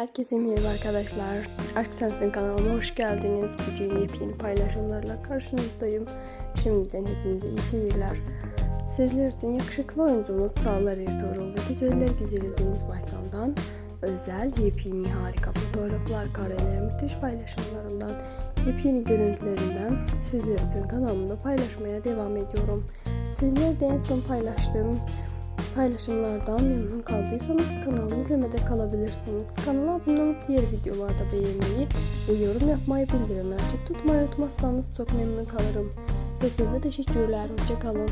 Herkese merhaba arkadaşlar. Arksens'in kanalıma hoş geldiniz. Bugün yepyeni paylaşımlarla karşınızdayım. Şimdiden hepinize iyi seyirler. Sizler için yakışıklı oyuncumuz Sağlar Ertuğrul ve Güzeller Güzeli Deniz Baysan'dan özel yepyeni harika fotoğraflar, kareler, müthiş paylaşımlarından, yepyeni görüntülerinden sizler için kanalımda paylaşmaya devam ediyorum. Sizler de en son paylaştığım paylaşımlardan memnun kaldıysanız kanalımı izlemede kalabilirsiniz. Kanala abone olup diğer videolarda beğenmeyi ve yorum yapmayı bildirimleri açık tutmayı unutmazsanız çok memnun kalırım. Hepinize teşekkürler. Hoşçakalın.